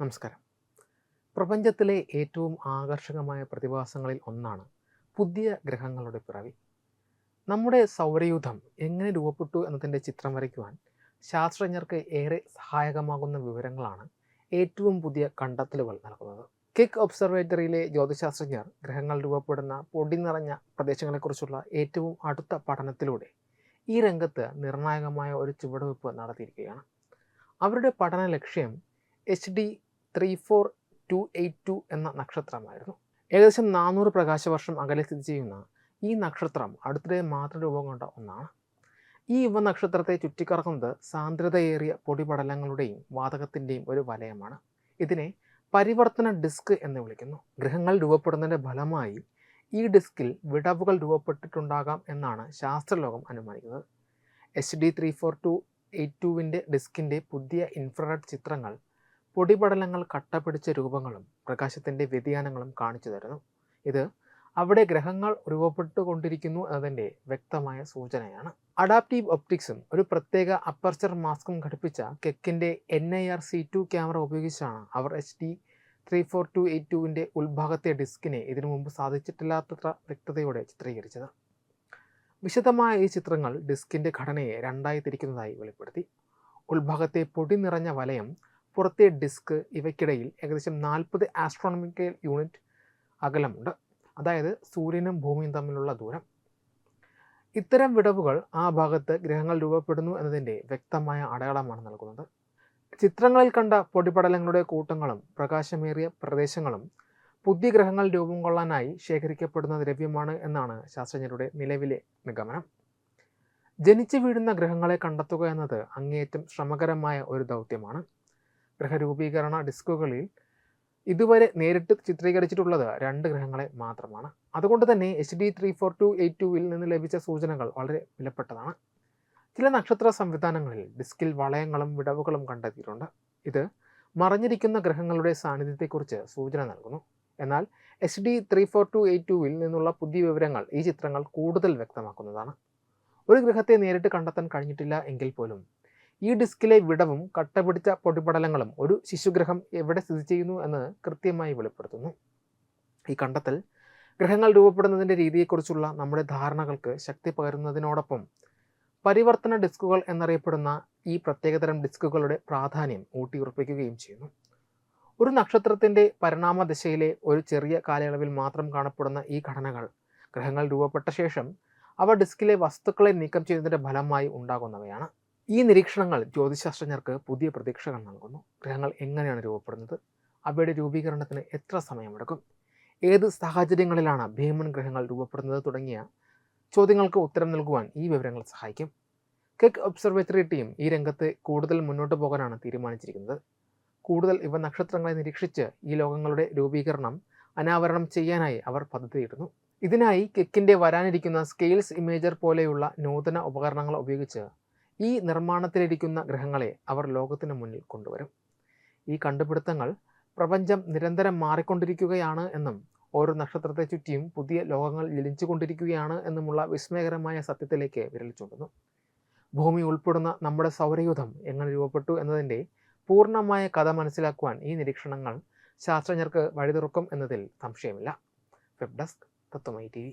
നമസ്കാരം. പ്രപഞ്ചത്തിലെ ഏറ്റവും ആകർഷകമായ പ്രതിഭാസങ്ങളിൽ ഒന്നാണ് പുതിയ ഗ്രഹങ്ങളുടെ പിറവി. നമ്മുടെ സൗരയൂഥം എങ്ങനെ രൂപപ്പെട്ടു എന്നതിന്റെ ചിത്രം വരയ്ക്കുവാൻ ശാസ്ത്രജ്ഞർക്ക് ഏറെ സഹായകമാകുന്ന വിവരങ്ങളാണ് ഏറ്റവും പുതിയ കണ്ടെത്തലുകൾ നൽകുന്നത്. കിക്ക് ഒബ്സർവേറ്ററിയിലെ ജ്യോതിശാസ്ത്രജ്ഞർ ഗ്രഹങ്ങൾ രൂപപ്പെടുന്ന പൊടി നിറഞ്ഞ പ്രദേശങ്ങളെക്കുറിച്ചുള്ള ഏറ്റവും അടുത്ത പഠനത്തിലൂടെ ഈ രംഗത്ത് നിർണായകമായ ഒരു ചുവടുവെപ്പ് നടത്തിയിരിക്കുകയാണ്. അവരുടെ പഠന ലക്ഷ്യം H D three four two eight two എന്ന നക്ഷത്രമായിരുന്നു. ഏകദേശം നാനൂറ് പ്രകാശവർഷം അകലെ സ്ഥിതി ചെയ്യുന്ന ഈ നക്ഷത്രം അടുത്തിടെ മാത്രം രൂപം കൊണ്ട ഒന്നാണ്. ഈ യുവ നക്ഷത്രത്തെ ചുറ്റിക്കറങ്ങുന്നത് സാന്ദ്രതയേറിയ പൊടിപടലങ്ങളുടെയും വാതകത്തിന്റെയും ഒരു വലയമാണ്. ഇതിനെ പരിവർത്തന ഡിസ്ക് എന്ന് വിളിക്കുന്നു. ഗ്രഹങ്ങൾ രൂപപ്പെടുന്നതിന്റെ ഫലമായി ഈ ഡിസ്കിൽ വിടവുകൾ രൂപപ്പെട്ടിട്ടുണ്ടാകാം എന്നാണ് ശാസ്ത്രലോകം അനുമാനിക്കുന്നത്. H D three four two eight ടുവിന്റെ ഡിസ്കിന്റെ പുതിയ ഇൻഫ്രാറെഡ് ചിത്രങ്ങൾ പൊടിപടലങ്ങൾ കട്ടപിടിച്ച രൂപങ്ങളും പ്രകാശത്തിന്റെ വ്യതിയാനങ്ങളും കാണിച്ചു തരുന്നു. ഇത് അവിടെ ഗ്രഹങ്ങൾ രൂപപ്പെട്ടുകൊണ്ടിരിക്കുന്നു എന്നതിന്റെ വ്യക്തമായ സൂചനയാണ്. അഡാപ്റ്റീവ് ഒപ്റ്റിക്സും ഒരു പ്രത്യേക അപ്പർച്ചർ മാസ്കും ഘടിപ്പിച്ച കെക്കിന്റെ N I R C two camera ഉപയോഗിച്ചാണ് അവർ H D three four two eight ടുവിന്റെ ഉൾഭാഗത്തെ ഡിസ്കിനെ ഇതിനു മുമ്പ് സാധിച്ചിട്ടില്ലാത്തത്ര വ്യക്തതയോടെ ചിത്രീകരിച്ചത്. വിശദമായ ഈ ചിത്രങ്ങൾ ഡിസ്കിന്റെ ഘടനയെ രണ്ടായി തിരിക്കുന്നതായി വെളിപ്പെടുത്തി. ഉൾഭാഗത്തെ പൊടി നിറഞ്ഞ വലയം പുറത്തെ ഡിസ്ക് ഇവയ്ക്കിടയിൽ ഏകദേശം നാൽപ്പത് ആസ്ട്രോണമിക്കൽ യൂണിറ്റ് അകലമുണ്ട്. അതായത് സൂര്യനും ഭൂമിയും തമ്മിലുള്ള ദൂരം. ഇത്തരം വിടവുകൾ ആ ഭാഗത്ത് ഗ്രഹങ്ങൾ രൂപപ്പെടുന്നു എന്നതിന്റെ വ്യക്തമായ അടയാളമാണ് നൽകുന്നത്. ചിത്രങ്ങളിൽ കണ്ട പൊടിപടലങ്ങളുടെ കൂട്ടങ്ങളും പ്രകാശമേറിയ പ്രദേശങ്ങളും പുതിയ ഗ്രഹങ്ങൾ രൂപം കൊള്ളാനായി ശേഖരിക്കപ്പെടുന്ന ദ്രവ്യമാണ് എന്നാണ് ശാസ്ത്രജ്ഞരുടെ നിലവിലെ നിഗമനം. ജനിച്ചു വീഴുന്ന ഗ്രഹങ്ങളെ കണ്ടെത്തുക എന്നത് അങ്ങേയറ്റം ശ്രമകരമായ ഒരു ദൗത്യമാണ്. ഗ്രഹരൂപീകരണ ഡിസ്കുകളിൽ ഇതുവരെ നേരിട്ട് ചിത്രീകരിച്ചിട്ടുള്ളത് രണ്ട് ഗ്രഹങ്ങളെ മാത്രമാണ്. അതുകൊണ്ട് തന്നെ H D three four two eight ടുവിൽ നിന്ന് ലഭിച്ച സൂചനകൾ വളരെ വിലപ്പെട്ടതാണ്. ചില നക്ഷത്ര സംവിധാനങ്ങളിൽ ഡിസ്കിൽ വളയങ്ങളും വിടവുകളും കണ്ടെത്തിയിട്ടുണ്ട്. ഇത് മറഞ്ഞിരിക്കുന്ന ഗ്രഹങ്ങളുടെ സാന്നിധ്യത്തെക്കുറിച്ച് സൂചന നൽകുന്നു. എന്നാൽ H D three four two eight ടുവിൽ നിന്നുള്ള പുതിയ വിവരങ്ങൾ ഈ ചിത്രങ്ങൾ കൂടുതൽ വ്യക്തമാക്കുന്നതാണ്. ഒരു ഗ്രഹത്തെ നേരിട്ട് കണ്ടെത്താൻ കഴിഞ്ഞിട്ടില്ല എങ്കിൽ പോലും ഈ ഡിസ്കിലെ വിടവും കട്ടപിടിച്ച പൊടിപടലങ്ങളും ഒരു ശിശുഗ്രഹം എവിടെ സ്ഥിതി ചെയ്യുന്നു എന്ന് കൃത്യമായി വെളിപ്പെടുത്തുന്നു. ഈ കണ്ടെത്തൽ ഗ്രഹങ്ങൾ രൂപപ്പെടുന്നതിന്റെ രീതിയെക്കുറിച്ചുള്ള നമ്മുടെ ധാരണകൾക്ക് ശക്തി പകരുന്നതിനോടൊപ്പം പരിവർത്തന ഡിസ്കുകൾ എന്നറിയപ്പെടുന്ന ഈ പ്രത്യേകതരം ഡിസ്കുകളുടെ പ്രാധാന്യം ഊട്ടിയുറപ്പിക്കുകയും ചെയ്യുന്നു. ഒരു നക്ഷത്രത്തിന്റെ പരിണാമ ദിശയിലെ ഒരു ചെറിയ കാലയളവിൽ മാത്രം കാണപ്പെടുന്ന ഈ ഘടനകൾ ഗ്രഹങ്ങൾ രൂപപ്പെട്ട ശേഷം അവ ഡിസ്കിലെ വസ്തുക്കളെ നീക്കം ചെയ്യുന്നതിന്റെ ഫലമായി ഉണ്ടാകുന്നവയാണ്. ഈ നിരീക്ഷണങ്ങൾ ജ്യോതിശാസ്ത്രജ്ഞർക്ക് പുതിയ പ്രതീക്ഷകൾ നൽകുന്നു. ഗ്രഹങ്ങൾ എങ്ങനെയാണ് രൂപപ്പെടുന്നത്? അവയുടെ രൂപീകരണത്തിന് എത്ര സമയമെടുക്കും? ഏത് സാഹചര്യങ്ങളിലാണ് ഭീമൻ ഗ്രഹങ്ങൾ രൂപപ്പെടുന്നത് തുടങ്ങിയ ചോദ്യങ്ങൾക്ക് ഉത്തരം നൽകുവാൻ ഈ വിവരങ്ങൾ സഹായിക്കും? കെക്ക് ഒബ്സർവേറ്ററി ടീം ഈ രംഗത്ത് കൂടുതൽ മുന്നോട്ട് പോകാനാണ് തീരുമാനിച്ചിരിക്കുന്നത്. കൂടുതൽ ഇവ നക്ഷത്രങ്ങളെ നിരീക്ഷിച്ച് ഈ ലോകങ്ങളുടെ രൂപീകരണം അനാവരണം ചെയ്യാനായി അവർ പദ്ധതിയിടുന്നു ഇതിനായി കെക്കിന്റെ വരാനിരിക്കുന്ന സ്കെയിൽസ് ഇമേജർ പോലെയുള്ള നൂതന ഉപകരണങ്ങൾ ഉപയോഗിച്ച് ഈ നിർമ്മാണത്തിലിരിക്കുന്ന ഗ്രഹങ്ങളെ അവർ ലോകത്തിന് മുന്നിൽ കൊണ്ടുവരും. ഈ കണ്ടുപിടുത്തങ്ങൾ പ്രപഞ്ചം നിരന്തരം മാറിക്കൊണ്ടിരിക്കുകയാണ് എന്നും ഓരോ നക്ഷത്രത്തെ ചുറ്റിയും പുതിയ ലോകങ്ങൾ ജനിച്ചുകൊണ്ടിരിക്കുകയാണ് എന്നുമുള്ള വിസ്മയകരമായ സത്യത്തിലേക്ക് വിരൽ ചൂണ്ടുന്നു. ഭൂമി ഉൾപ്പെടുന്ന നമ്മുടെ സൗരയൂഥം എങ്ങനെ രൂപപ്പെട്ടു എന്നതിന്റെ പൂർണമായ കഥ മനസ്സിലാക്കുവാൻ ഈ നിരീക്ഷണങ്ങൾ ശാസ്ത്രജ്ഞർക്ക് വഴിതുറക്കും എന്നതിൽ സംശയമില്ല. വെബ് ഡെസ്ക് തത്വമൈ ടി